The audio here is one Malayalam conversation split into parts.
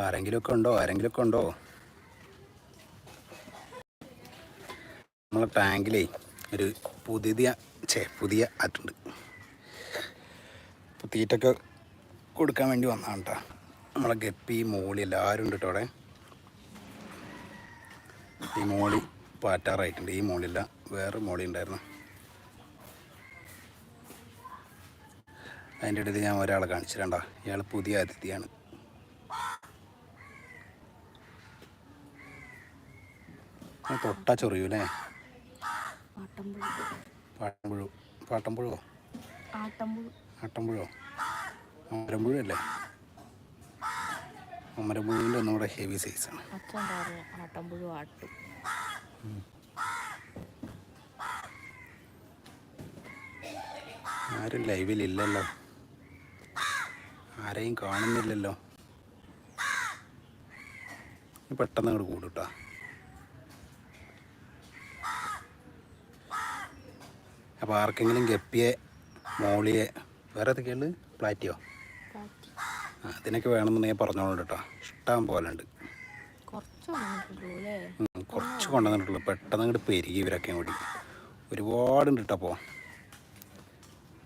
ആരെങ്കിലുമൊക്കെ ഉണ്ടോ? ആരെങ്കിലുമൊക്കെ ഉണ്ടോ? നമ്മളെ ടാങ്കിലേ ഒരു പുതിയ ചേ പുതിയ ആറ്റുണ്ട്. തീറ്റൊക്കെ കൊടുക്കാൻ വേണ്ടി വന്നതാണ് കേട്ടോ നമ്മളെ ഗപ്പി മോളി എല്ലാവരും ഉണ്ട് കേട്ടോ അവിടെ. ഈ മോളി പാറ്റാറായിട്ടുണ്ട്. ഈ മോളില്ല വേറെ മോളി ഉണ്ടായിരുന്നു. അതിന്റെ ഇടയിൽ ഞാൻ ഒരാളെ കാണിച്ചിട്ടുണ്ടോ ഇയാൾ പുതിയ അതിഥിയാണ്. തൊട്ടാ ചൊറിയൂ അല്ലേ? പാട്ടമ്പുഴു. പാട്ടമ്പുഴോ. ആട്ടമ്പുഴ. അമരമ്പുഴ അല്ലേ? അമരമ്പുഴുവിന്റെ ഒന്നുകൂടെ ഹെവി സൈസാണ് ആട്ടമ്പുഴ ആട്ടും. ആരും ലൈവിലില്ലല്ലോ ആരെയും കാണുന്നില്ലല്ലോ. പെട്ടെന്ന് അങ്ങോട്ട് കൂടുട്ടാ. അപ്പോൾ ആർക്കെങ്കിലും ഗപ്പിയെ മോളിയെ വേറെ ഏതൊക്കെയുണ്ട് പ്ലാറ്റിയോ? ആ, അതിനൊക്കെ വേണമെന്നുണ്ടെങ്കിൽ പറഞ്ഞോളൂ കേട്ടോ. ഇഷ്ടം പോലെ ഉണ്ട്. കുറച്ച് കൊണ്ടുവന്നിട്ടുള്ളൂ പെട്ടെന്ന് അങ്ങോട്ട് പെരുകി ഇവരൊക്കെ കൂടി ഒരുപാടുണ്ട് കേട്ടോ അപ്പോൾ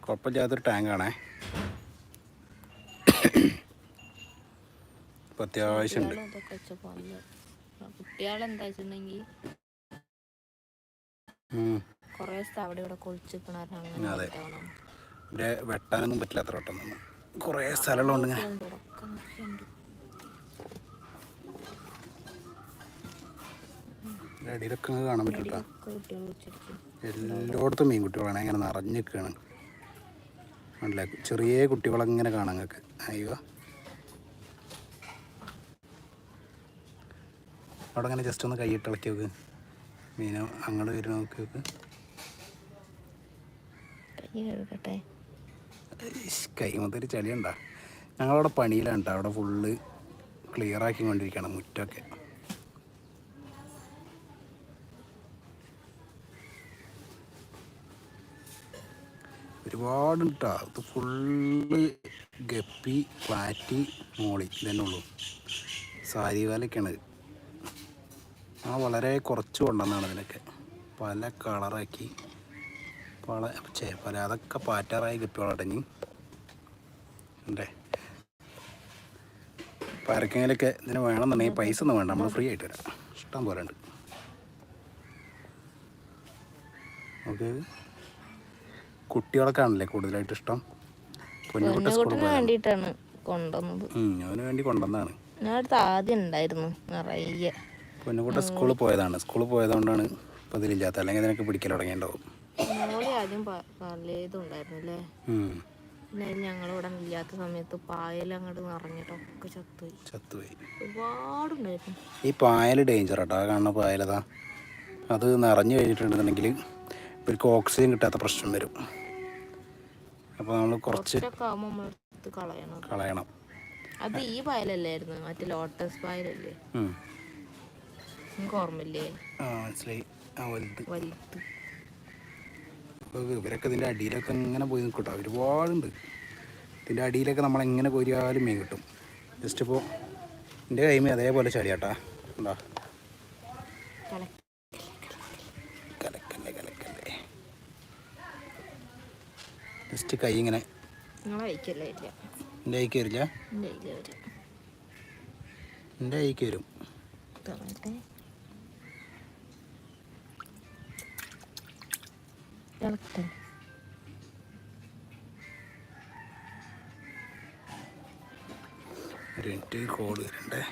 കുഴപ്പമില്ലാത്തൊരു ടാങ്കാണേ ഇപ്പം അത്യാവശ്യമുണ്ട് കുട്ടികളെന്താ വെച്ചിട്ടുണ്ടെങ്കിൽ. കുറേ അവിടെ ഇവിടെ അങ്ങനെ അതെ. ഇവിടെ വെട്ടാനൊന്നും പറ്റില്ല അത്ര പെട്ടെന്നൊന്നും കുറേ സ്ഥലങ്ങളുണ്ട്. ഇതിന്റെ അടിയിലൊക്കെ കാണാൻ പറ്റും കേട്ടോ. ഒക്കെ കുട്ടികൾ എല്ലായിടത്തും മീൻകുട്ടികളാണ് ഇങ്ങനെ നിറഞ്ഞു നിൽക്കുകയാണ് അല്ലേ ചെറിയ കുട്ടികളങ്ങനെ കാണാൻ നിങ്ങൾക്ക്. അയ്യോ. അവിടെ അങ്ങനെ ജസ്റ്റ് ഒന്ന് കൈയിട്ട് ഇളക്കി നോക്ക്. മീന അങ്ങോട്ട് വരുന്ന നോക്കി നോക്ക്. കൈ കഴുകട്ടെ ഞങ്ങളവിടെ പണിയിലാണ് അവിടെ ഫുള്ള് ക്ലിയർ ആക്കി കൊണ്ടിരിക്കുകയാണ് മുറ്റൊക്കെ. ഒരുപാട് കേട്ടോ ഇത് ഫുള്ള് ഗപ്പി ഫ്ലാറ്റി മോളി ഇതന്നെ ഉള്ളൂ. സാരിവാലൊക്കെയാണ് വലക്കാണ് ആ വളരെ കുറച്ച് കൊണ്ടുവന്നാണ് ഇതിനൊക്കെ. പല കളറാക്കി. പല ചേ പല അതൊക്കെ പാറ്റാറായി ഗപ്പികളടഞ്ഞ് ഉണ്ടേ. അപ്പോൾ ആർക്കെങ്കിലൊക്കെ ഇതിന് വേണമെന്നുണ്ടെങ്കിൽ പൈസ ഒന്നും വേണ്ട നമ്മൾ ഫ്രീ ആയിട്ട് വരാം. ഇഷ്ടം പോലെ ഉണ്ട്. ഓക്കെ കുട്ടികളൊക്കെ ആണല്ലേ കൂടുതലായിട്ട് ഇഷ്ടം? പൊന്നുകുട്ട സ്കൂളിൽ വേണ്ടിയിട്ടാണ് കൊണ്ടുവന്നത്. അവന് വേണ്ടി കൊണ്ടുവന്നതാണ്. ഞാൻ അടുത്ത് ആദ്യം ഉണ്ടായിരുന്നു നിറയെ. പൊന്നുകുട്ട സ്കൂളിൽ പോയതാണ്. സ്കൂളിൽ പോയതുകൊണ്ടാണ് ഇപ്പോൾ ഇതിലില്ലാത്ത അല്ലെങ്കിൽ ഇതിനൊക്കെ പിടിക്കൽ തുടങ്ങിയിട്ടുണ്ടാവും. പ- പലതും ഉണ്ടായിരുന്നു അല്ലേ ഉം. ഞങ്ങൾ ഞങ്ങളിവിടെ ഇല്ലാത്ത സമയത്ത് പായൽ അങ്ങോട്ട് നിറഞ്ഞിട്ടൊക്കെ ചത്തുപോയി. ചത്തുപോയി. ഒരുപാടുണ്ടായിരുന്നു. ഈ പായൽ ഡേഞ്ചർ ആട്ടോ. കാണുന്ന പായലതാ അത്. നിറഞ്ഞു കഴിഞ്ഞിട്ടുണ്ടെന്നുണ്ടെങ്കിൽ ഇവർക്ക് ഓക്സിജൻ കിട്ടാത്ത പ്രശ്നം വരും. അപ്പോൾ നമ്മൾ കുറച്ച് കളയണം. കളയണം. അത് ഈ പായലല്ലായിരുന്നു. മറ്റേ ലോട്ടസ് പായലല്ലേ. നിങ്ങൾക്ക് ഓർമ്മയില്ലേ? ആ മനസ്സിലായി. ആ വലുത്. ഇവരൊക്കെ ഇതിന്റെ അടിയിലൊക്കെ ഇങ്ങനെ പോയി നിൽക്കും കേട്ടോ ഒരുപാടുണ്ട്. ഇതിന്റെ അടിയിലൊക്കെ നമ്മളെങ്ങനെ കോരിയാലും മീൻ കിട്ടും. ജസ്റ്റ് ഇപ്പോൾ എന്റെ കൈമ അതേപോലെ ചളിയാട്ടാ. എന്താ കലക്കി കലക്കല്ലേ കലക്കല്ലേ. ജസ്റ്റ് കൈ ഇങ്ങനെ എന്റെ കൈക്ക് വരില്ല? എന്റെ കൈക്ക് വരും. മിനിറ്റ് കോഡ് വരണ്ടേ